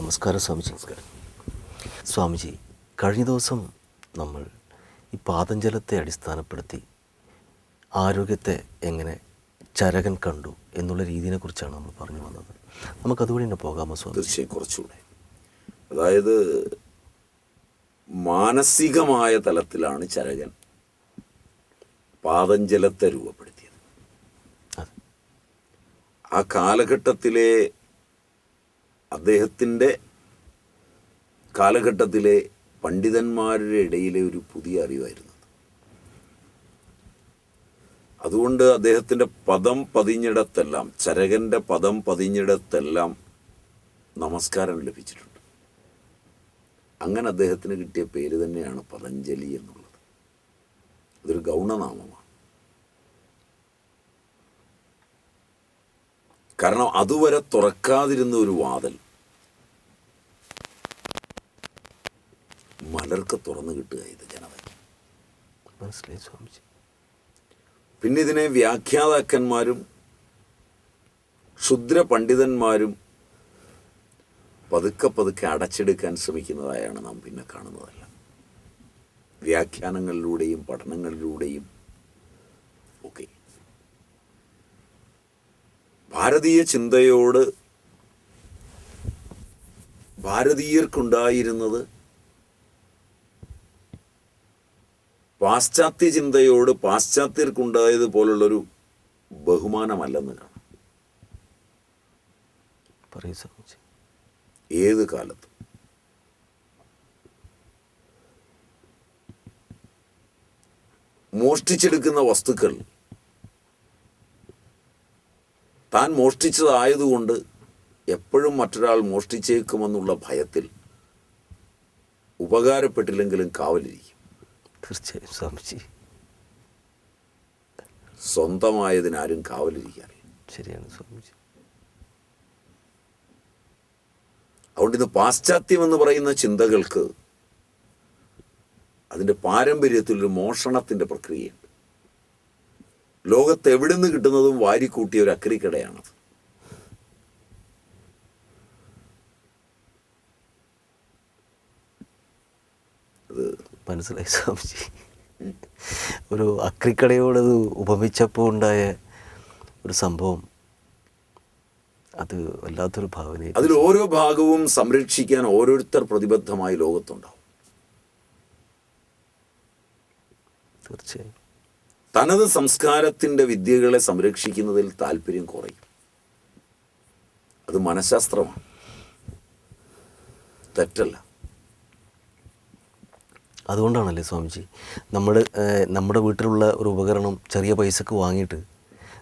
നമസ്കാരം സ്വാമിജി നമസ്കാരം സ്വാമിജി കഴിഞ്ഞ ദിവസം നമ്മൾ ഈ പാതഞ്ജലത്തെ അടിസ്ഥാനപ്പെടുത്തി ആരോഗ്യത്തെ എങ്ങനെ ചരകൻ കണ്ടു എന്നുള്ള രീതിയെക്കുറിച്ചാണ് നമ്മൾ പറഞ്ഞു വന്നത്. നമുക്ക് നമുക്കതുവഴി തന്നെ പോകാമോ സ്വാമി തീർച്ചയായും കുറച്ചുകൂടെ. അതായത് മാനസികമായ തലത്തിലാണ് ചരകൻ പാതഞ്ജലത്തെ രൂപപ്പെടുത്തിയത്. ആ കാലഘട്ടത്തിലെ അദ്ദേഹത്തിന്റെ കാലഘട്ടത്തിലെ പണ്ഡിതന്മാരുടെ ഇടയിലെ ഒരു പുതിയ അറിവായിരുന്നു അതുകൊണ്ട് അദ്ദേഹത്തിന്റെ പദം പതിഞ്ഞിടത്തെല്ലാം ചരകന്റെ പദം പതിഞ്ഞിടത്തെല്ലാം നമസ്കാരം ലഭിച്ചിട്ടുണ്ട്. അങ്ങനെ അദ്ദേഹത്തിന് കിട്ടിയ പേര് തന്നെയാണ് പതഞ്ജലി എന്നുള്ളത്. അതൊരു ഗൗണനാമമാണ്. കാരണം അതുവരെ തുറക്കാതിരുന്ന ഒരു വാതിൽ. മലർക്ക് തുറന്നു കിട്ടുക ഇത് ജനതയ്ക്ക്. മനസ്സിലായി സ്വാമിജി. പിന്നെ ഇതിനെ വ്യാഖ്യാതാക്കന്മാരും ക്ഷുദ്ര പണ്ഡിതന്മാരും പതുക്കെ പതുക്കെ അടച്ചെടുക്കാൻ ശ്രമിക്കുന്നതായാണ് നാം പിന്നെ കാണുന്നതല്ല. വ്യാഖ്യാനങ്ങളിലൂടെയും പഠനങ്ങളിലൂടെയും ഒക്കെ. ഭാരതീയ ചിന്തയോട് ഭാരതീയർക്കുണ്ടായിരുന്നത് പാശ്ചാത്യ ചിന്തയോട് പാശ്ചാത്യർക്കുണ്ടായത് പോലുള്ളൊരു ബഹുമാനമല്ലെന്ന് കാണാം. ഏത് കാലത്തും. മോഷ്ടിച്ചെടുക്കുന്ന വസ്തുക്കൾ താൻ മോഷ്ടിച്ചതായതുകൊണ്ട് എപ്പോഴും മറ്റൊരാൾ മോഷ്ടിച്ചേക്കുമെന്നുള്ള ഭയത്തിൽ ഉപകാരപ്പെട്ടില്ലെങ്കിലും കാവലിരിക്കും. തീർച്ചയായും സ്വാമിജി. സ്വന്തമായതിനാരും കാവലിരിക്കാറില്ല. ശരിയാണ് സ്വാമിജി. അതുകൊണ്ട് ഇന്ന് പാശ്ചാത്യം എന്ന് പറയുന്ന ചിന്തകൾക്ക് അതിന്റെ പാരമ്പര്യത്തിൽ ഒരു മോഷണത്തിന്റെ പ്രക്രിയയുണ്ട്. ലോകത്ത് എവിടെ നിന്ന് കിട്ടുന്നതും വാരിക്കൂട്ടിയ ഒരു അക്രിക്കടയാണത്. മനസ്സിലായി സ്വാമിജി. ഒരു അക്രിക്കടയോടത് ഉപമിച്ചപ്പോൾ ഉണ്ടായ ഒരു സംഭവം അത് വല്ലാത്തൊരു ഭാവന അതിൽ ഓരോ ഭാഗവും സംരക്ഷിക്കാൻ ഓരോരുത്തർ പ്രതിബദ്ധമായി ലോകത്തുണ്ടാവും. തീർച്ചയായും. തനത് സംസ്കാരത്തിന്റെ വിദ്യകളെ സംരക്ഷിക്കുന്നതിൽ താല്പര്യം കുറയും. അത് മനഃശാസ്ത്രമാണ്. തെറ്റല്ല. അതുകൊണ്ടാണല്ലേ സ്വാമിജി? നമ്മൾ നമ്മുടെ വീട്ടിലുള്ള ഒരു ഉപകരണം ചെറിയ പൈസക്ക് വാങ്ങിയിട്ട്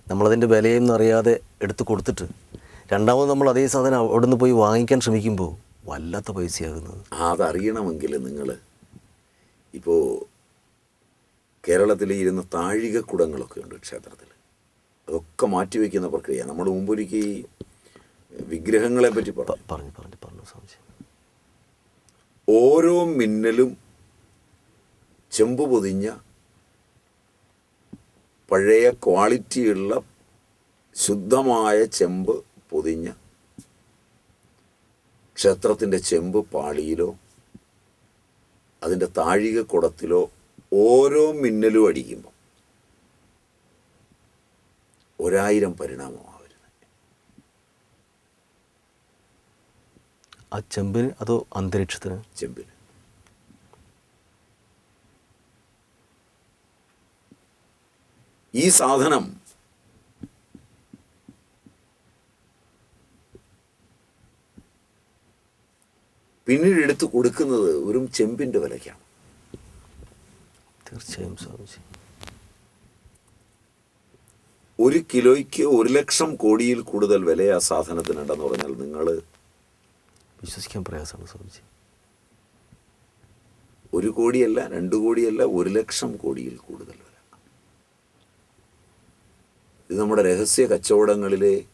നമ്മളതിന്റെ വിലയെന്ന് അറിയാതെ എടുത്ത് കൊടുത്തിട്ട് രണ്ടാമത് നമ്മൾ അതേ സാധനം അവിടെ പോയി വാങ്ങിക്കാൻ ശ്രമിക്കുമ്പോൾ വല്ലാത്ത പൈസയാകുന്നത്. അതറിയണമെങ്കിൽ നിങ്ങൾ ഇപ്പോൾ കേരളത്തിൽ ഇരുന്ന താഴികക്കുടങ്ങളൊക്കെ ഉണ്ട് ക്ഷേത്രത്തിൽ അതൊക്കെ മാറ്റിവെക്കുന്ന പ്രക്രിയ. നമ്മൾ മുമ്പൊരിക്കൽ ഈ വിഗ്രഹങ്ങളെ പറ്റി പറഞ്ഞു? പറഞ്ഞു പറഞ്ഞു പറഞ്ഞു സ്വാമിജി. ഓരോ മിന്നലും ചെമ്പ് പൊതിഞ്ഞ പഴയ ക്വാളിറ്റിയുള്ള ശുദ്ധമായ ചെമ്പ് പൊതിഞ്ഞ ക്ഷേത്രത്തിന്റെ ചെമ്പ് പാളിയിലോ അതിന്റെ താഴിക കുടത്തിലോ ഓരോ മിന്നലും അടിക്കുമ്പോൾ ഒരായിരം പരിണാമമാണ് വരുന്നത്. ആ ചെമ്പിന് അതോ അന്തരീക്ഷത്തിന്? ചെമ്പിന്. ഈ സാധനം പിന്നീട് എടുത്ത് കൊടുക്കുന്നത് വെറും ചെമ്പിന്റെ വിലയ്ക്കാണ്. തീർച്ചയായും സ്വാമിജി. ഒരു കിലോയ്ക്ക് ഒരു ലക്ഷം കോടിയിൽ കൂടുതൽ വില ആ സാധനത്തിനുണ്ടെന്ന് പറഞ്ഞാൽ നിങ്ങൾ വിശ്വസിക്കാൻ പ്രയാസമാണ് സ്വാമിജി. ഒരു കോടിയല്ല രണ്ട് കോടിയല്ല ഒരു ലക്ഷം കോടിയിൽ കൂടുതൽ വില. ഇത് നമ്മുടെ രഹസ്യ കച്ചവടങ്ങളിലെ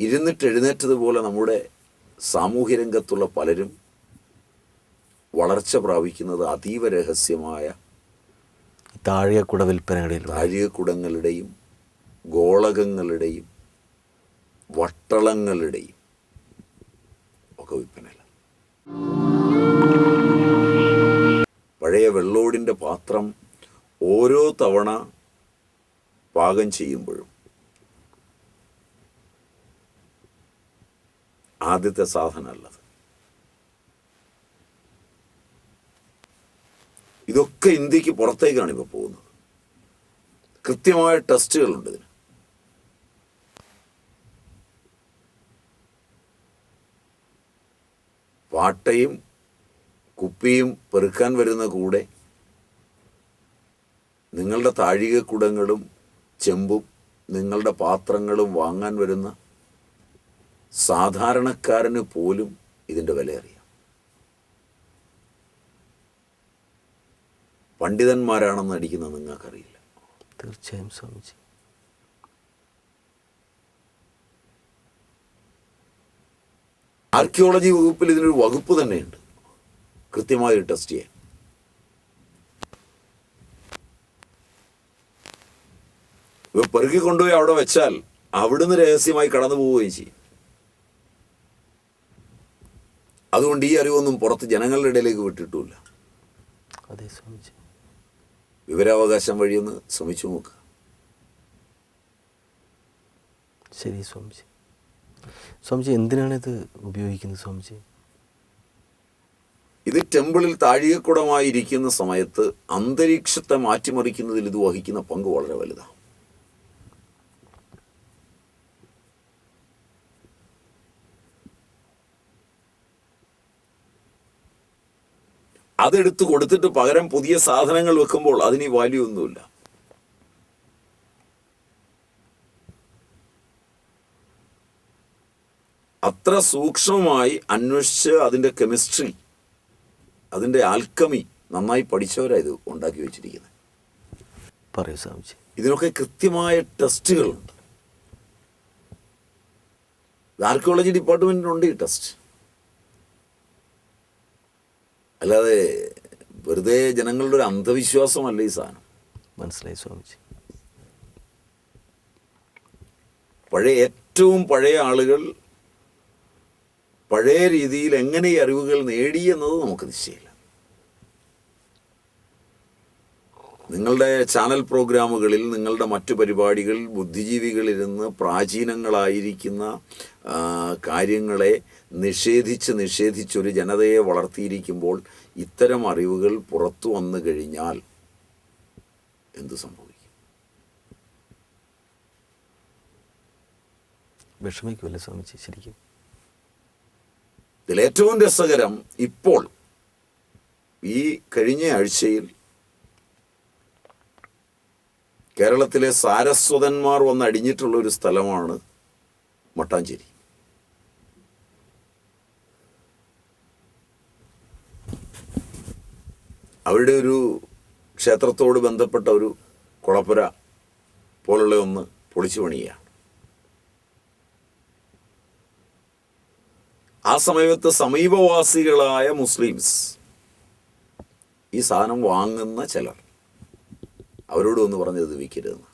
ഇരുന്നിട്ട് എഴുന്നേറ്റതുപോലെ നമ്മുടെ സാമൂഹ്യ രംഗത്തുള്ള പലരും വളർച്ച പ്രാപിക്കുന്നത് അതീവ രഹസ്യമായ താഴികക്കുട വിൽപ്പനകളിൽ താഴികക്കുടങ്ങളുടെയും ഗോളകങ്ങളുടെയും വട്ടളങ്ങളുടെയും ഒക്കെ വിൽപ്പന പഴയ വെള്ളോടിന്റെ പാത്രം ഓരോ തവണ പാകം ചെയ്യുമ്പോഴും ആദ്യത്തെ സാധനമല്ലത്. ഇതൊക്കെ ഇന്ത്യയ്ക്ക് പുറത്തേക്കാണ് ഇപ്പോൾ പോകുന്നത്. കൃത്യമായ ടെസ്റ്റുകളുണ്ട് ഇതിന്. പാട്ടയും കുപ്പിയും പെറുക്കാൻ വരുന്ന കൂടെ നിങ്ങളുടെ താഴികക്കുടങ്ങളും ചെമ്പും നിങ്ങളുടെ പാത്രങ്ങളും വാങ്ങാൻ വരുന്ന സാധാരണക്കാരന് പോലും ഇതിന്റെ വില അറിയാം പണ്ഡിതന്മാരാണെന്ന് അടിക്കുന്നത് നിങ്ങൾക്കറിയില്ല. തീർച്ചയായും സ്വാമിജി. ആർക്കിയോളജി വകുപ്പിൽ ഇതിനൊരു വകുപ്പ് തന്നെയുണ്ട്. കൃത്യമായി ടെസ്റ്റ് ചെയ്യാൻ. ഇവ പെറുക്കി കൊണ്ടുപോയി അവിടെ വെച്ചാൽ അവിടുന്ന് രഹസ്യമായി കടന്നു പോവുകയും ചെയ്യും. അതുകൊണ്ട് ഈ അറിവൊന്നും പുറത്ത് ജനങ്ങളുടെ ഇടയിലേക്ക് വിട്ടിട്ടുമില്ല. അതേ സ്വാമിജി. വിവരാവകാശം വഴിയൊന്ന് ശ്രമിച്ചു നോക്കുക ശരി സ്വാമിജി. സ്വാമിജി എന്തിനാണിത് ഉപയോഗിക്കുന്നത് സ്വാമിജി? ഇത് ടെമ്പിളിൽ താഴികക്കുടമായിരിക്കുന്ന സമയത്ത് അന്തരീക്ഷത്തെ മാറ്റിമറിക്കുന്നതിൽ ഇത് വഹിക്കുന്ന പങ്ക് വളരെ വലുതാണ്. അതെടുത്ത് കൊടുത്തിട്ട് പകരം പുതിയ സാധനങ്ങൾ വെക്കുമ്പോൾ അതിന് ഈ വാല്യൂ ഒന്നുമില്ല. അത്ര സൂക്ഷ്മമായി അന്വേഷിച്ച് അതിന്റെ കെമിസ്ട്രി അതിന്റെ ആൽക്കമി നന്നായി പഠിച്ചവരാണ് ഇത് ഉണ്ടാക്കി വെച്ചിരിക്കുന്നത്. പറയൂ സ്വാമിജി. ഇതിനൊക്കെ കൃത്യമായ ടെസ്റ്റുകളുണ്ട് ആർക്കിയോളജി ഡിപ്പാർട്ട്മെന്റിനുണ്ട് ഈ ടെസ്റ്റ് അല്ലാതെ വെറുതെ ജനങ്ങളുടെ ഒരു അന്ധവിശ്വാസമല്ല ഈ സാധനം. മനസ്സിലായി സ്വാമിജി. പഴയ ഏറ്റവും പഴയ ആളുകൾ പഴയ രീതിയിൽ എങ്ങനെ ഈ അറിവുകൾ നേടി എന്നത് നമുക്ക് നിശ്ചയമില്ല. നിങ്ങളുടെ ചാനൽ പ്രോഗ്രാമുകളിൽ നിങ്ങളുടെ മറ്റു പരിപാടികളിൽ ബുദ്ധിജീവികളിരുന്ന് പ്രാചീനങ്ങളായിരിക്കുന്ന കാര്യങ്ങളെ നിഷേധിച്ച് നിഷേധിച്ചൊരു ജനതയെ വളർത്തിയിരിക്കുമ്പോൾ ഇത്തരം അറിവുകൾ പുറത്തു വന്നു കഴിഞ്ഞാൽ എന്തു സംഭവിക്കും? വിഷമിക്കുമല്ലേ സ്വാമിജി ശരിക്കും? ഇതിലേറ്റവും രസകരം ഇപ്പോൾ ഈ കഴിഞ്ഞ ആഴ്ചയിൽ കേരളത്തിലെ സാരസ്വതന്മാർ വന്ന് അടിഞ്ഞിട്ടുള്ള ഒരു സ്ഥലമാണ് മട്ടാഞ്ചേരി. അവരുടെ ഒരു ക്ഷേത്രത്തോട് ബന്ധപ്പെട്ട ഒരു കുളപ്പുര പോലുള്ള ഒന്ന് പൊളിച്ചു പണിയുകയാണ്. ആ സമയത്ത് സമീപവാസികളായ മുസ്ലിംസ് ഈ സാധനം വാങ്ങുന്ന ചിലർ അവരോട് ഒന്ന് പറഞ്ഞത് വിൽക്കരുതെന്ന്.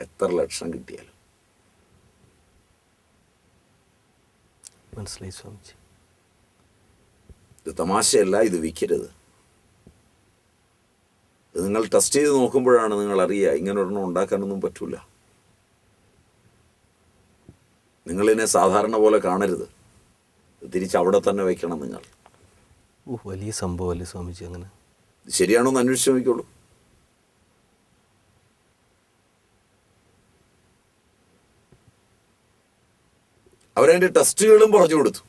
എത്ര ലക്ഷം കിട്ടിയാലും. മനസ്സിലായി സ്വാമിജി. ഇത് തമാശയല്ല ഇത് വിൽക്കരുത്. നിങ്ങൾ ടെസ്റ്റ് ചെയ്ത് നോക്കുമ്പോഴാണ് നിങ്ങൾ അറിയുക ഇങ്ങനെ ഒരെണ്ണം ഉണ്ടാക്കാനൊന്നും പറ്റൂല. നിങ്ങളിതിനെ സാധാരണ പോലെ കാണരുത്. തിരിച്ച് അവിടെ തന്നെ വയ്ക്കണം നിങ്ങൾ. വലിയ സംഭവമല്ലേ സ്വാമിജി അങ്ങനെ? ശരിയാണോന്ന് ശരിയാണോ എന്ന് അന്വേഷിച്ച് നോക്കിക്കോളൂ. അവരതിന്റെ ടെസ്റ്റുകളും പറഞ്ഞു കൊടുത്തു.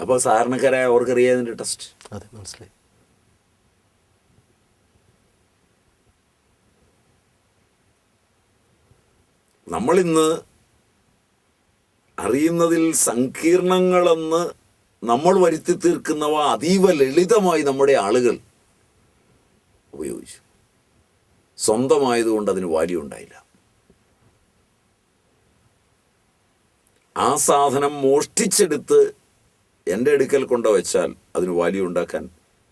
അപ്പോൾ സാധാരണക്കാരായ അവർക്കറിയാം അതിന്റെ ടെസ്റ്റ് അതെ മനസ്സിലായി. നമ്മളിന്ന് അറിയുന്നതിൽ സങ്കീർണങ്ങളെന്ന് നമ്മൾ വരുത്തി തീർക്കുന്നവ അതീവ ലളിതമായി നമ്മുടെ ആളുകൾ ഉപയോഗിച്ചു. സ്വന്തമായതുകൊണ്ട് അതിന് വാല്യൂ ഉണ്ടായില്ല. ആ സാധനം മോഷ്ടിച്ചെടുത്ത് എന്റെ അടുക്കൽ കൊണ്ട വെച്ചാൽ അതിന് വാല്യൂ ഉണ്ടാക്കാൻ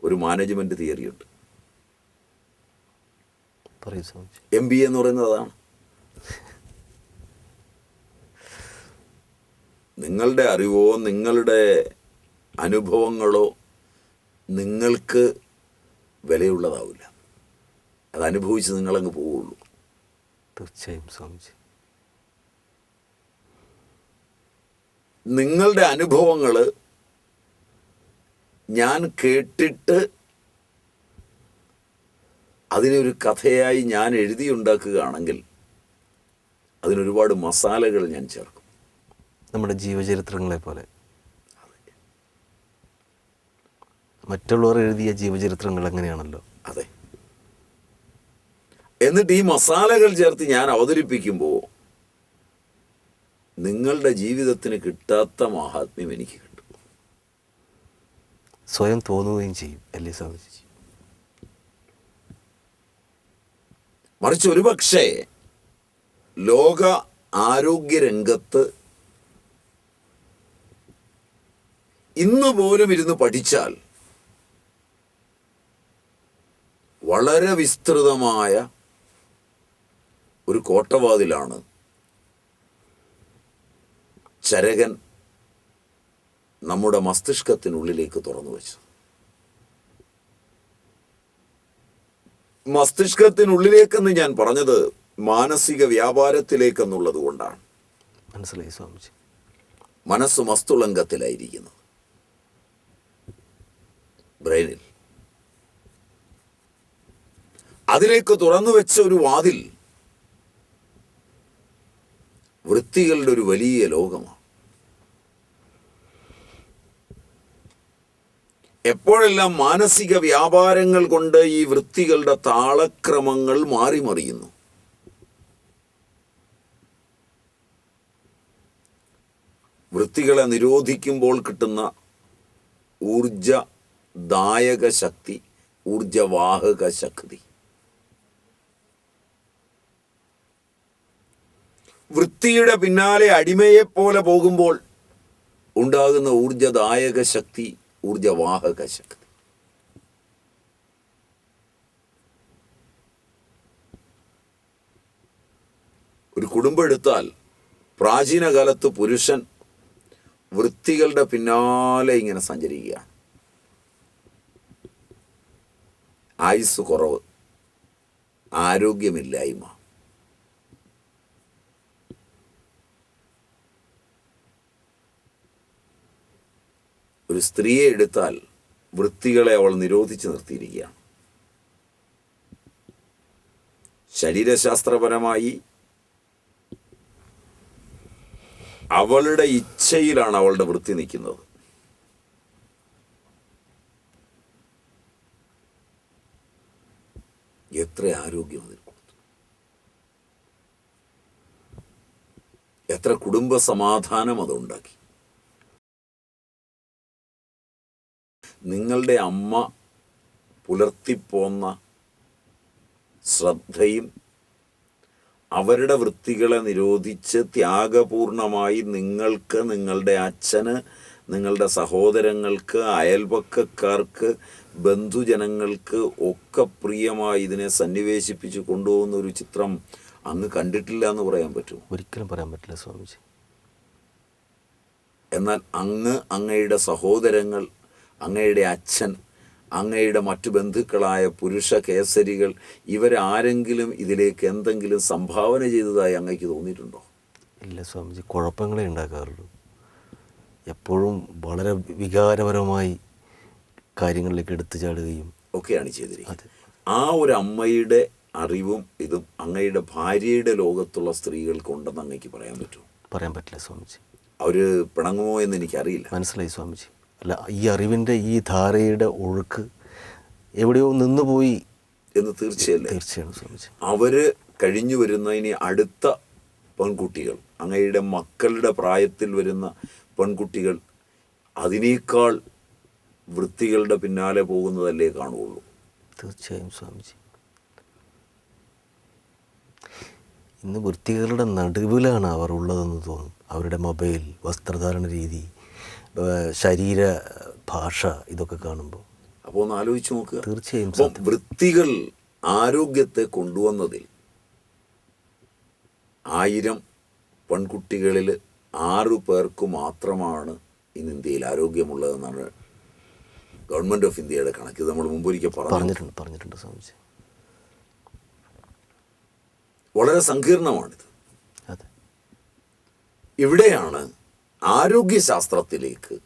ഒരു മാനേജ്മെന്റ് തിയറിയുണ്ട് എം ബി എന്ന് പറയുന്നത് അതാണ്. നിങ്ങളുടെ അറിവോ നിങ്ങളുടെ അനുഭവങ്ങളോ നിങ്ങൾക്ക് വിലയുള്ളതാവില്ല. അത് അനുഭവിച്ച് നിങ്ങളങ്ങ് പോവുള്ളൂ. തീർച്ചയായും സ്വാമിജി. നിങ്ങളുടെ അനുഭവങ്ങൾ ഞാൻ കേട്ടിട്ട് അതിനൊരു കഥയായി ഞാൻ എഴുതിയുണ്ടാക്കുകയാണെങ്കിൽ അതിനൊരുപാട് മസാലകൾ ഞാൻ ചേർക്കും. നമ്മുടെ ജീവചരിത്രങ്ങളെ പോലെ. മറ്റുള്ളവർ എഴുതിയ ജീവചരിത്രങ്ങൾ എങ്ങനെയാണല്ലോ? അതെ. എന്നിട്ട് ഈ മസാലകൾ ചേർത്ത് ഞാൻ അവതരിപ്പിക്കുമ്പോൾ നിങ്ങളുടെ ജീവിതത്തിന് കിട്ടാത്ത മഹാത്മ്യം എനിക്ക് കിട്ടും. സ്വയം തോന്നുകയും ചെയ്യും അല്ലേ സ്വാമിജി? മറിച്ച് ഒരുപക്ഷേ ലോക ആരോഗ്യ ഇന്ന് പോലും ഇരുന്ന് പഠിച്ചാൽ വളരെ വിസ്തൃതമായ ഒരു കോട്ടവാതിലാണ് ചരകൻ നമ്മുടെ മസ്തിഷ്കത്തിനുള്ളിലേക്ക് തുറന്നു വെച്ചത്. മസ്തിഷ്കത്തിനുള്ളിലേക്കെന്ന് ഞാൻ പറഞ്ഞത് മാനസിക വ്യാപാരത്തിലേക്കെന്നുള്ളത് കൊണ്ടാണ്. മനസ്സിലായി സ്വാമിജി. മനസ്സ് മസ്തുളങ്കത്തിലായിരിക്കുന്നത് ബ്രെയിനിൽ. അതിലേക്ക് തുറന്നു വെച്ച ഒരു വാതിൽ വൃത്തികളുടെ ഒരു വലിയ ലോകമാണ്. എപ്പോഴെല്ലാം മാനസിക വ്യാപാരങ്ങൾ കൊണ്ട് ഈ വൃത്തികളുടെ താളക്രമങ്ങൾ മാറിമറിയുന്നു. വൃത്തികളെ നിരോധിക്കുമ്പോൾ കിട്ടുന്ന ഊർജദായക ശക്തി ഊർജവാഹക ശക്തി വൃത്തിയുടെ പിന്നാലെ അടിമയെപ്പോലെ പോകുമ്പോൾ ഉണ്ടാകുന്ന ഊർജദായക ശക്തി ഊർജവാഹക ശക്തി ഒരു കുടുംബം എടുത്താൽ പ്രാചീന കാലത്ത് പുരുഷൻ വൃത്തികളുടെ പിന്നാലെ ഇങ്ങനെ സഞ്ചരിക്കുകയാണ്. ആയുസ് കുറവ് ആരോഗ്യമില്ലായ്മ. ഒരു സ്ത്രീയെ എടുത്താൽ വൃത്തികളെ അവൾ നിരോധിച്ചു നിർത്തിയിരിക്കുകയാണ്. ശരീരശാസ്ത്രപരമായി അവളുടെ ഇച്ഛയിലാണ് അവളുടെ വൃത്തി നിൽക്കുന്നത്. എത്ര ആരോഗ്യം അതിന് കൊടുത്തു? എത്ര കുടുംബ സമാധാനം അതുണ്ടാക്കി? നിങ്ങളുടെ അമ്മ പുലർത്തിപ്പോന്ന ശ്രദ്ധയും അവരുടെ വൃത്തികളെ നിരോധിച്ച് ത്യാഗപൂർണമായി നിങ്ങൾക്ക് നിങ്ങളുടെ അച്ഛന് നിങ്ങളുടെ സഹോദരങ്ങൾക്ക് അയൽപക്കക്കാർക്ക് ബന്ധുജനങ്ങൾക്ക് ഒക്കെ പ്രിയമായി ഇതിനെ സന്നിവേശിപ്പിച്ച് കൊണ്ടുപോകുന്ന ഒരു ചിത്രം അങ്ങ് കണ്ടിട്ടില്ല എന്ന് പറയാൻ പറ്റുമോ? ഒരിക്കലും പറയാൻ പറ്റില്ല സ്വാമിജി. എന്നാൽ അങ്ങ് അങ്ങയുടെ സഹോദരങ്ങൾ അങ്ങയുടെ അച്ഛൻ അങ്ങയുടെ മറ്റു ബന്ധുക്കളായ പുരുഷ കേസരികൾ ഇവരാരെങ്കിലും ഇതിലേക്ക് എന്തെങ്കിലും സംഭാവന ചെയ്തതായി അങ്ങയ്ക്ക് തോന്നിയിട്ടുണ്ടോ? ഇല്ല സ്വാമിജി കുഴപ്പങ്ങളെ ഉണ്ടാക്കാറുള്ളൂ എപ്പോഴും വളരെ വികാരപരമായി കാര്യങ്ങളിലേക്ക് എടുത്തു ചാടുകയും ഒക്കെയാണ് ചെയ്തിരിക്കുന്നത്. ആ ഒരു അമ്മയുടെ അറിവും ഇതും അങ്ങയുടെ ഭാര്യയുടെ ലോകത്തുള്ള സ്ത്രീകൾക്ക് ഉണ്ടെന്ന് അങ്ങയ്ക്ക് പറയാൻ പറ്റുമോ? പറയാൻ പറ്റില്ല സ്വാമിജി. അവർ പിണങ്ങുമോ എന്ന് എനിക്കറിയില്ല. മനസ്സിലായി സ്വാമിജി. അല്ല ഈ അറിവിന്റെ ഈ ധാരയുടെ ഒഴുക്ക് എവിടെയോ നിന്നുപോയി എന്ന് തീർച്ചയല്ലേ? തീർച്ചയാണ് സ്വാമിജി. അവർ കഴിഞ്ഞു വരുന്ന ഇനി അടുത്ത പെൺകുട്ടികൾ അങ്ങയുടെ മക്കളുടെ പ്രായത്തിൽ വരുന്ന പെൺകുട്ടികൾ അതിനേക്കാൾ വൃത്തികളുടെ പിന്നാലെ പോകുന്നതല്ലേ കാണുകയുള്ളൂ. തീർച്ചയായും സ്വാമിജി. ഇന്ന് വൃത്തികളുടെ നടുവിലാണ് അവർ ഉള്ളതെന്ന് തോന്നും അവരുടെ മൊബൈൽ വസ്ത്രധാരണ രീതി ശരീര ഭാഷ ഇതൊക്കെ കാണുമ്പോൾ. അപ്പോൾ ഒന്ന് ആലോചിച്ച് നോക്കുക. തീർച്ചയായും വൃത്തികൾ ആരോഗ്യത്തെ കൊണ്ടുവന്നതിൽ ആയിരം പെൺകുട്ടികളിൽ ആറു പേർക്ക് മാത്രമാണ് ഇന്ന് ഇന്ത്യയിൽ ആരോഗ്യമുള്ളതെന്നാണ് ഗവൺമെന്റ് ഓഫ് ഇന്ത്യയുടെ കണക്ക്. നമ്മൾ മുമ്പൊരിക്കൽ പറഞ്ഞു. പറഞ്ഞിട്ടുണ്ട് പറഞ്ഞിട്ടുണ്ട് സ്വാമിജി. വളരെ സങ്കീർണമാണിത്. ഇവിടെയാണ് ആരോഗ്യശാസ്ത്രത്തിലേക്ക്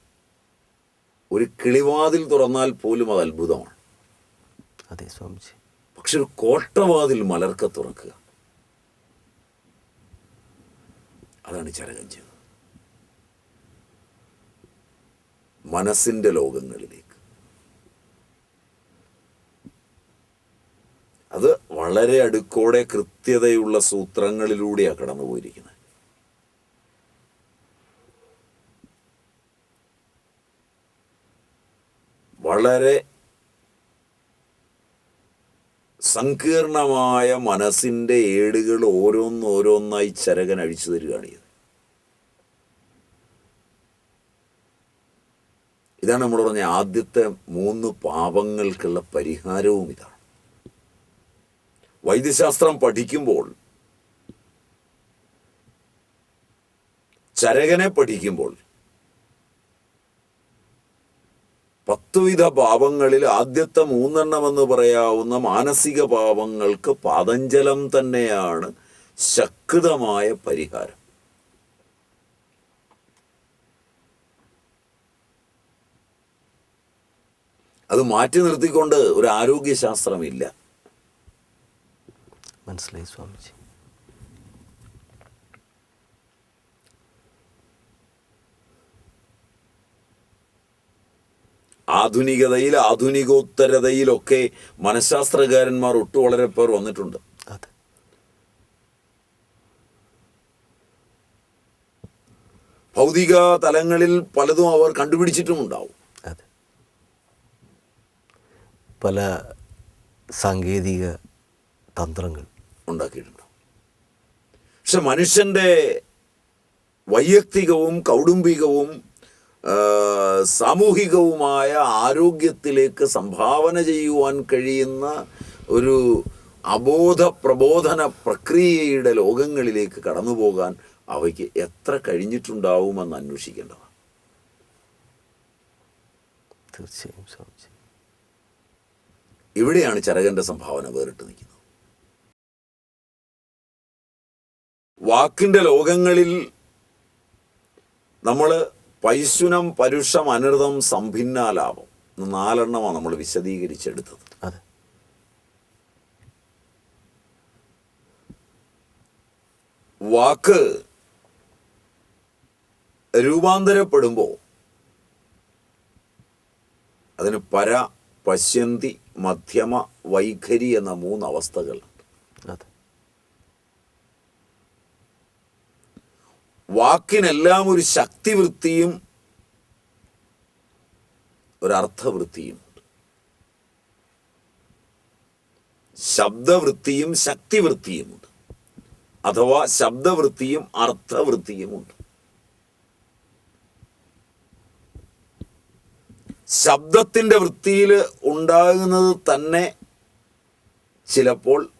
ഒരു കിളിവാതിൽ തുറന്നാൽ പോലും അത് അത്ഭുതമാണ്. അതെ സ്വാമിജി. പക്ഷെ ഒരു കോട്ടവാതിൽ മലർക്ക തുറക്കുക. അതാണ് ചരകൻ മനസ്സിന്റെ ലോകങ്ങളിലേക്ക്. അത് വളരെ അടുക്കോടെ കൃത്യതയുള്ള സൂത്രങ്ങളിലൂടെയാണ് കടന്നുപോയിരിക്കുന്നത്. വളരെ സങ്കീർണമായ മനസ്സിന്റെ ഏടുകൾ ഓരോന്നോരോന്നായി ചരകൻ അഴിച്ചു തരികയാണ് ഇതാണ് നമ്മൾ പറഞ്ഞ ആദ്യത്തെ മൂന്ന് പാപങ്ങൾക്കുള്ള പരിഹാരവും ഇതാണ്. വൈദ്യശാസ്ത്രം പഠിക്കുമ്പോൾ ചരകനെ പഠിക്കുമ്പോൾ പത്തുവിധ പാപങ്ങളിൽ ആദ്യത്തെ മൂന്നെണ്ണം എന്ന് പറയാവുന്ന മാനസിക പാപങ്ങൾക്ക് പാതഞ്ചലം തന്നെയാണ് ശക്തമായ പരിഹാരം. അത് മാറ്റി നിർത്തിക്കൊണ്ട് ഒരു ആരോഗ്യശാസ്ത്രമില്ല. മനസ്സിലായി സ്വാമിജി. ആധുനികതയിൽ ആധുനികോത്തരതയിലൊക്കെ മനഃശാസ്ത്രകാരന്മാർ ഒട്ടു വളരെ പേർ വന്നിട്ടുണ്ട് ഭൗതിക തലങ്ങളിൽ പലതും അവർ കണ്ടുപിടിച്ചിട്ടുമുണ്ടാവും അതെ പല സാങ്കേതിക തന്ത്രങ്ങൾ ഉണ്ടാക്കിയിട്ടുണ്ട്. പക്ഷെ മനുഷ്യന്റെ വൈയക്തികവും കൗടുംബികവും സാമൂഹികവുമായ ആരോഗ്യത്തിലേക്ക് സംഭാവന ചെയ്യുവാൻ കഴിയുന്ന ഒരു അബോധ പ്രബോധന പ്രക്രിയയുടെ ലോകങ്ങളിലേക്ക് കടന്നു പോകാൻ അവയ്ക്ക് എത്ര കഴിഞ്ഞിട്ടുണ്ടാവുമെന്ന് അന്വേഷിക്കേണ്ടതാണ്. തീർച്ചയായും ഇവിടെയാണ് ചരകന്റെ സംഭാവന വേറിട്ട് നിൽക്കുന്നത്. വാക്കിന്റെ ലോകങ്ങളിൽ നമ്മൾ പൈശുനം പരുഷം അനൃതം സംഭിന്നാലാപം നാലെണ്ണമാണ് നമ്മൾ വിശദീകരിച്ചെടുത്തത്. അതെ. വാക്ക് രൂപാന്തരപ്പെടുമ്പോൾ അതിന് പര പശ്യന്തി മധ്യമ വൈഖരി എന്ന മൂന്ന് അവസ്ഥകളുണ്ട്. വാക്കിനെല്ലാം ഒരു ശക്തിവൃത്തിയും ഒരർത്ഥവൃത്തിയും ശബ്ദവൃത്തിയും ശക്തിവൃത്തിയുമുണ്ട് അഥവാ ശബ്ദവൃത്തിയും അർത്ഥവൃത്തിയുമുണ്ട് ശബ്ദത്തിന്റെ വൃത്തിയിൽ ഉണ്ടാകുന്നത് തന്നെ ചിലപ്പോൾ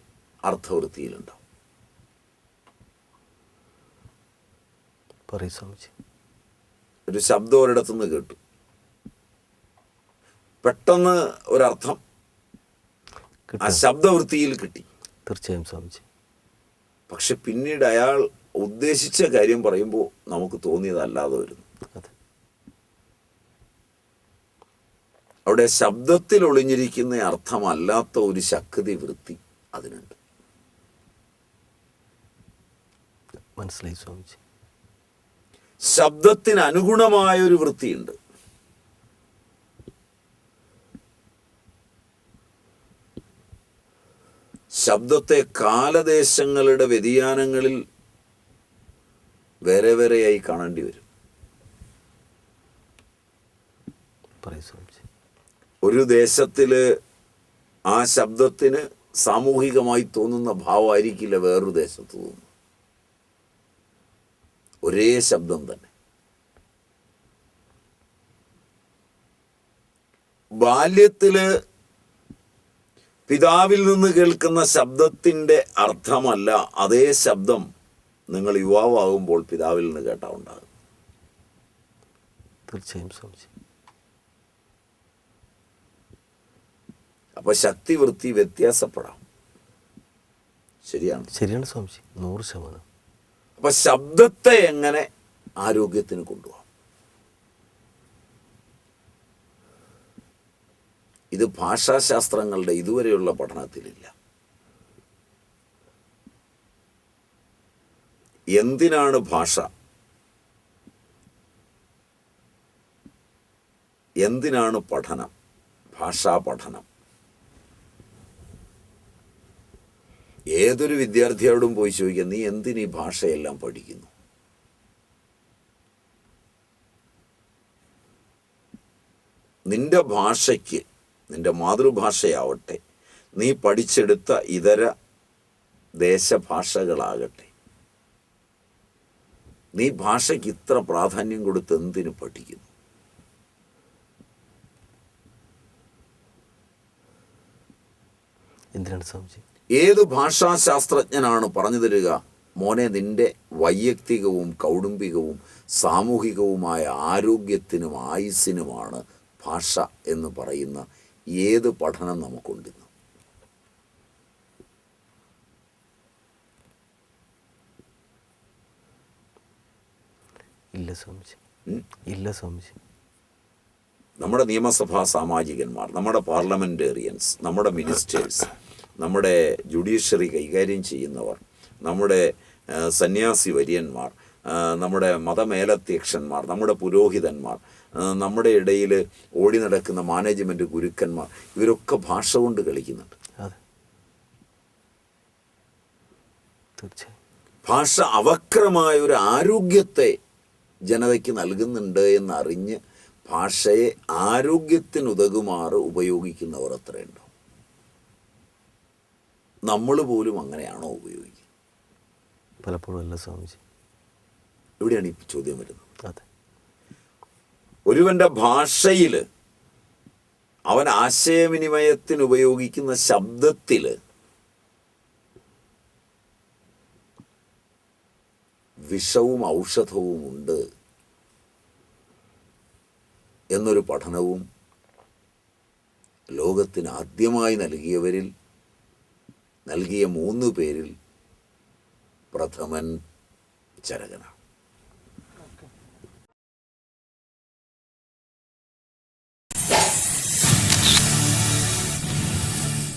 അർത്ഥവൃത്തിയിലുണ്ടാവും. ഒരു ശബ്ദം ഒരിടത്തുനിന്ന് കേട്ടു. പെട്ടെന്ന് ഒരർത്ഥം ആ ശബ്ദവൃത്തിയിൽ കിട്ടി. തീർച്ചയായും സ്വാമിജി. പക്ഷെ പിന്നീട് അയാൾ ഉദ്ദേശിച്ച കാര്യം പറയുമ്പോൾ നമുക്ക് തോന്നിയതല്ലാതെ വരുന്നു. അതെ. അവിടെ ശബ്ദത്തിൽ ഒളിഞ്ഞിരിക്കുന്ന അർത്ഥമല്ലാത്ത ഒരു ശക്തി വൃത്തി അതിനുണ്ട്. മനസ്സിലായി സ്വാമിജി. ശബ്ദത്തിന് അനുഗുണമായ ഒരു വൃത്തിയുണ്ട്. ശബ്ദത്തെ കാലദേശങ്ങളുടെ വ്യതിയാനങ്ങളിൽ വേറെ വേറെയായി കാണേണ്ടി വരും. പറയൂ ഒരു ദേശത്തിൽ ആ ശബ്ദത്തിന് സാമൂഹികമായി തോന്നുന്ന ഭാവമായിരിക്കില്ല വേറൊരു ദേശത്ത് തോന്നുന്നു ഒരേ ശബ്ദം തന്നെ. ബാല്യത്തിൽ പിതാവിൽ നിന്ന് കേൾക്കുന്ന ശബ്ദത്തിന്റെ അർത്ഥമല്ല അതേ ശബ്ദം നിങ്ങൾ യുവാവാകുമ്പോൾ പിതാവിൽ നിന്ന് കേട്ടാ ഉണ്ടാകും തീർച്ചയായും സ്വാമിജി. അപ്പോൾ ശക്തിവൃത്തി വ്യത്യാസപ്പെടാം. ശരിയാണ്. ശരിയാണ് സ്വാമിജി. നൂറ് ശതമാനം. അപ്പൊ ശബ്ദത്തെ എങ്ങനെ ആരോഗ്യത്തിന് കൊണ്ടുപോകാം? ഇത് ഭാഷാശാസ്ത്രങ്ങളുടെ ഇതുവരെയുള്ള പഠനത്തിലില്ല. എന്തിനാണ് ഭാഷ? എന്തിനാണ് പഠനം? ഭാഷാ പഠനം. ഏതൊരു വിദ്യാർത്ഥിയോടും പോയി ചോദിക്കുക നീ എന്തിനീ ഭാഷയെല്ലാം പഠിക്കുന്നു? നിന്റെ ഭാഷയ്ക്ക് നിന്റെ മാതൃഭാഷയാവട്ടെ നീ പഠിച്ചെടുത്ത ഇതര ദേശഭാഷകളാകട്ടെ നീ ഭാഷയ്ക്ക് ഇത്ര പ്രാധാന്യം കൊടുത്ത് എന്തിനു പഠിക്കുന്നു? എന്തിനാണ് സ്വാമിജി? ഏത് ഭാഷാശാസ്ത്രജ്ഞനാണ് പറഞ്ഞു തരിക? മോനെ നിന്റെ വൈയക്തികവും കൗടുംബികവും സാമൂഹികവുമായ ആരോഗ്യത്തിനും ആയുസ്സിനുമാണ് ഭാഷ എന്ന് പറയുന്ന ഏത് പഠനം നമുക്കുണ്ടെന്ന് ഇല്ല സ്വാമിജി. ഉം? ഇല്ല സ്വാമിജി. നമ്മുടെ നിയമസഭാ സാമാജികന്മാർ നമ്മുടെ പാർലമെന്റേറിയൻസ് നമ്മുടെ മിനിസ്റ്റേഴ്സ് നമ്മുടെ ജുഡീഷ്യറി കൈകാര്യം ചെയ്യുന്നവർ നമ്മുടെ സന്യാസി വര്യന്മാർ നമ്മുടെ മതമേലധ്യക്ഷന്മാർ നമ്മുടെ പുരോഹിതന്മാർ നമ്മുടെ ഇടയിൽ ഓടി നടക്കുന്ന മാനേജ്മെന്റ് ഗുരുക്കന്മാർ ഇവരൊക്കെ ഭാഷ കൊണ്ട് കളിക്കുന്നുണ്ട്. ഭാഷ അവക്രമായ ഒരു ആരോഗ്യത്തെ ജനതയ്ക്ക് നൽകുന്നുണ്ട് എന്നറിഞ്ഞ് ഭാഷയെ ആരോഗ്യത്തിനുതകുമാറ് ഉപയോഗിക്കുന്നവർ എത്രയുണ്ടോ നമ്മൾ പോലും അങ്ങനെയാണോ ഉപയോഗിക്കുക പലപ്പോഴും അല്ല സ്വാമിജി. എവിടെയാണ് ഈ ചോദ്യം വരുന്നത്? അതെ. ഒരുവന്റെ ഭാഷയിൽ അവൻ ആശയവിനിമയത്തിന് ഉപയോഗിക്കുന്ന ശബ്ദത്തിൽ വിഷവും ഔഷധവും ഉണ്ട് എന്നൊരു പഠനവും ലോകത്തിന് ആദ്യമായി നൽകിയവരിൽ നൽകിയ മൂന്ന് പേരിൽ പ്രഥമൻ ചരകനാണ്.